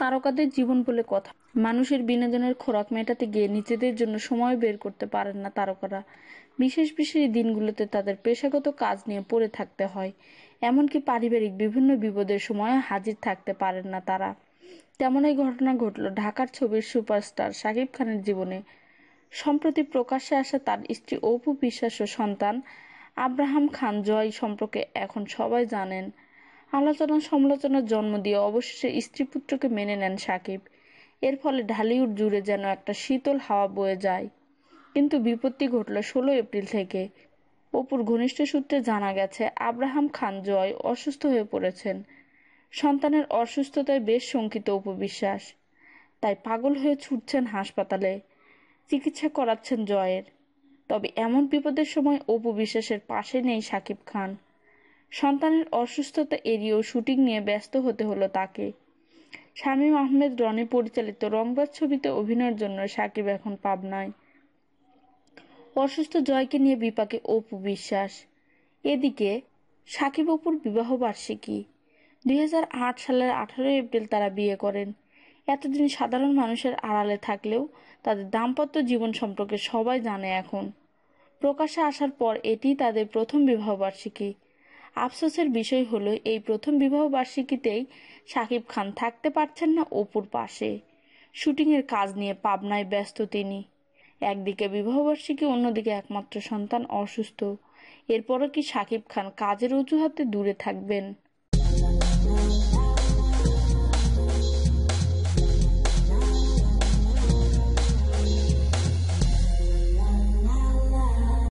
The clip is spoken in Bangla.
তারকাদের জীবন বলে কথা। মানুষের বিনোদনের খোরাক মেটাতে গিয়ে নিজেদের জন্য সময় বের করতে পারেন না তারকারা। বিশেষ বিশেষ দিনগুলোতে তাদের পেশাগত কাজ নিয়ে পড়ে থাকতে হয়। এমনকি পারিবারিক বিভিন্ন বিপদের সময় হাজির থাকতে পারেন না তারা। তেমনই ঘটনা ঘটল ঢাকার ছবির সুপারস্টার শাকিব খানের জীবনে। সম্প্রতি প্রকাশ্যে আসা তার স্ত্রী অপু বিশ্বাস ও সন্তান আব্রাহাম খান জয় সম্পর্কে এখন সবাই জানেন। আলোচনা সমালোচনার জন্ম দিয়ে অবশেষে স্ত্রী পুত্রকে মেনে নেন সাকিব। এর ফলে ঢালিউড জুড়ে যেন একটা শীতল হাওয়া বয়ে যায়। কিন্তু বিপত্তি ঘটল ষোলো এপ্রিল থেকে। অপুর ঘনিষ্ঠ সূত্রে জানা গেছে, আব্রাহাম খান জয় অসুস্থ হয়ে পড়েছেন। সন্তানের অসুস্থতায় বেশ শঙ্কিত উপবিশ্বাস তাই পাগল হয়ে ছুটছেন হাসপাতালে। চিকিৎসা করাচ্ছেন জয়ের। তবে এমন বিপদের সময় অপু বিশ্বাসের পাশে নেই সাকিব খান। সন্তানের অসুস্থতা এড়িয়েও শুটিং নিয়ে ব্যস্ত হতে হলো তাকে। শামীম আহমেদ রনি পরিচালিত রংবাজ ছবিতে অভিনয়ের জন্য সাকিব এখন পাবনায়। অসুস্থ জয়কে নিয়ে বিপাকে অপু বিশ্বাস। এদিকে সাকিব অপুর বিবাহ বার্ষিকী। দুই হাজার আট সালের আঠারোই এপ্রিল তারা বিয়ে করেন। এতদিন সাধারণ মানুষের আড়ালে থাকলেও তাদের দাম্পত্য জীবন সম্পর্কে সবাই জানে এখন। প্রকাশ্যে আসার পর এটি তাদের প্রথম বিবাহবার্ষিকী আফসোসের বিষয় হলো, এই প্রথম বিবাহ বার্ষিকীতেই সাকিব খান থাকতে পারছেন না অপুর পাশে। শুটিংয়ের কাজ নিয়ে পাবনায় ব্যস্ত তিনি। একদিকে বিবাহবার্ষিকী অন্যদিকে একমাত্র সন্তান অসুস্থ। এরপরও কি সাকিব খান কাজের অজুহাতে দূরে থাকবেন?